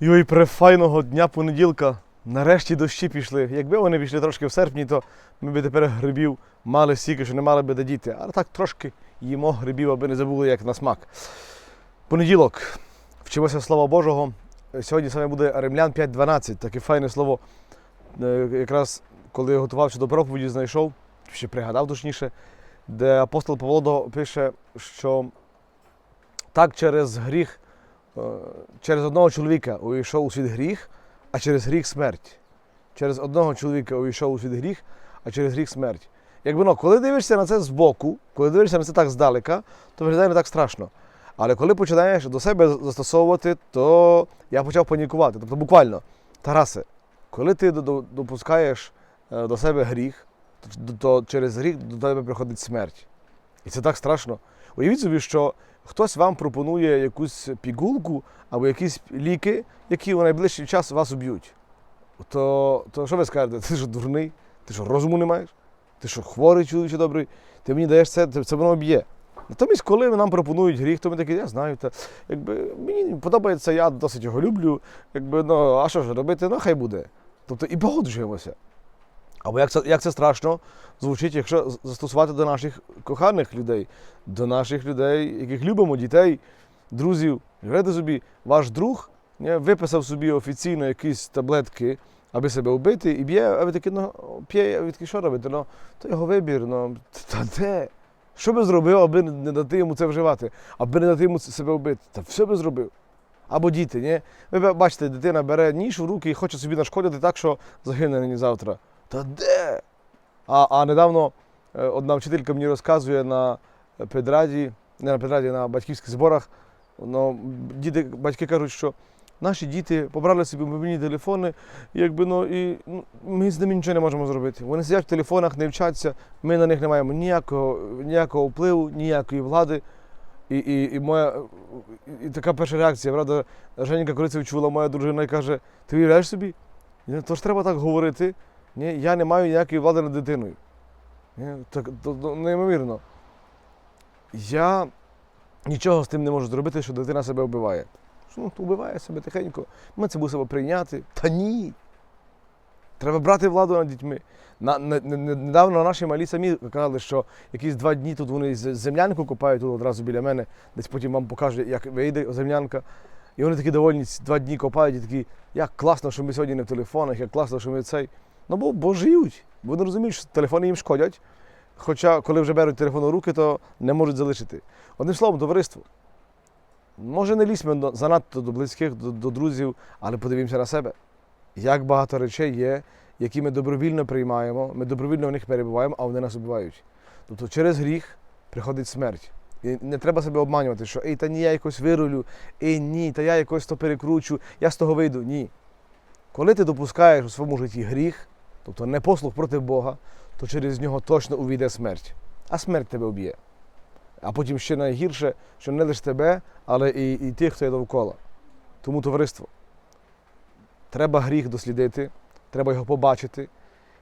Йой, префайного дня понеділка. Нарешті дощі пішли. Якби вони пішли трошки в серпні, то ми б тепер грибів мали стільки, що не мали би де діти. Але так трошки їмо грибів, аби не забули, як на смак. Понеділок. Вчимося Слова Божого. Сьогодні саме буде Римлян 5.12. Таке файне слово. Е, Якраз коли я готувався до проповіді, знайшов, ще пригадав точніше, де апостол Павло пише, що так через гріх через одного чоловіка увійшов у світ гріх, а через гріх смерть. Через одного чоловіка увійшов у світ гріх, а через гріх смерть. Якби ну, коли дивишся на це збоку, коли дивишся на це так здалека, то виглядає не так страшно. Але коли починаєш до себе застосовувати, то я почав панікувати. Тобто буквально, Тарасе, коли ти до- до- допускаєш е, до себе гріх, то через гріх до тебе приходить смерть. І це так страшно. Уявіть собі, що хтось вам пропонує якусь пігулку або якісь ліки, які у найближчий час вас уб'ють. То, то що ви скажете? Ти що дурний? Ти що розуму не маєш? Ти що хворий чоловіче добрий? Ти мені даєш це, це воно б'є. Натомість, коли нам пропонують гріх, то ми такі, я знаю, та, якби, мені подобається, я досить його люблю. Якби, ну, а що ж робити? Ну, хай буде. Тобто і погоджуємося. Або як це, як це страшно звучить, якщо застосувати до наших коханих людей, до наших людей, яких любимо, дітей, друзів. Уявляєте собі, ваш друг не, виписав собі офіційно якісь таблетки, аби себе вбити, і б'є, а ви такі, ну, п'є, а ви такі, що робите? Ну, то його вибір, ну, та де? Що би зробив, аби не дати йому це вживати, аби не дати йому себе вбити? Та все би зробив. Або діти, ні? Ви бачите, дитина бере ніж в руки і хоче собі нашкодити так, що загине завтра. Та де? А, а недавно е, одна вчителька мені розказує на педраді, не на педраді, на батьківських зборах. Ну, діти, батьки кажуть, що наші діти побрали собі мобільні телефони, якби, ну, і ну, ми з ними нічого не можемо зробити. Вони сидять в телефонах, не вчаться, ми на них не маємо ніякого, ніякого впливу, ніякої влади. І, і, і моя і, така перша реакція, правда, Женька, коли це відчула моя дружина і каже: ти уявляєш собі? То ж треба так говорити. Ні, я не маю ніякої влади над дитиною. Ні, так, то, то, неймовірно. Я нічого з тим не можу зробити, що дитина себе вбиває. Ну, то вбиває себе тихенько. Ми це мусимо прийняти. Та ні. Треба брати владу над дітьми. На, не- недавно наші малі самі казали, що якісь два дні тут вони землянку копають тут одразу біля мене, десь потім вам покаже, як вийде землянка. І вони такі довольні, два дні копають і такі, як класно, що ми сьогодні не в телефонах, як класно, що ми цей. Ну бо, бо живуть. Бо вони розуміють, що телефони їм шкодять. Хоча, коли вже беруть телефон у руки, то не можуть залишити. Одним словом, товариство. Може, не лізьмо занадто до близьких, до, до друзів, але подивімося на себе. Як багато речей є, які ми добровільно приймаємо, ми добровільно в них перебуваємо, а вони нас убивають. Тобто через гріх приходить смерть. І не треба себе обманювати, що ей, та ні, я якось вирулю, ей, ні, та я якось то перекручу, я з того вийду. Ні. Коли ти допускаєш у своєму житті гріх, тобто непослух проти Бога, то через нього точно увійде смерть. А смерть тебе вб'є. А потім ще найгірше, що не лише тебе, але і, і тих, хто є довкола. Тому товариство. Треба гріх дослідити, треба його побачити,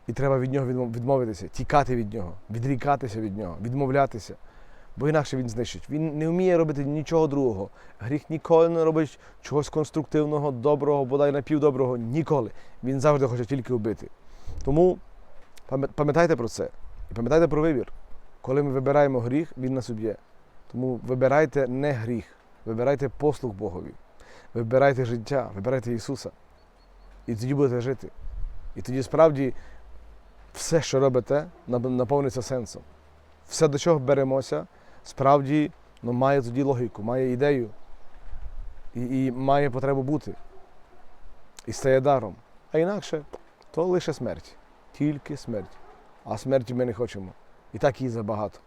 і треба від нього відмовитися, тікати від нього, відрікатися від нього, відмовлятися. Бо інакше він знищить. Він не вміє робити нічого другого. Гріх ніколи не робить чогось конструктивного, доброго, бодай напівдоброго. Ніколи. Він завжди хоче тільки вбити. Тому пам'ятайте про це і пам'ятайте про вибір. Коли ми вибираємо гріх, він нас уб'є. Тому вибирайте не гріх, вибирайте послуг Богові, вибирайте життя, вибирайте Ісуса. І тоді будете жити. І тоді справді все, що робите, наповниться сенсом. Все, до чого беремося, справді ну, має тоді логіку, має ідею і, і має потребу бути. І стає даром. А інакше то лише смерть. Тільки смерть. А смерті ми не хочемо. І так її забагато.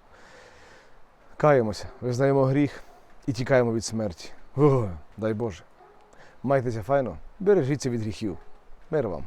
Каємося, визнаємо гріх і тікаємо від смерті. О, дай Боже. Майтеся файно, бережіться від гріхів. Мир вам.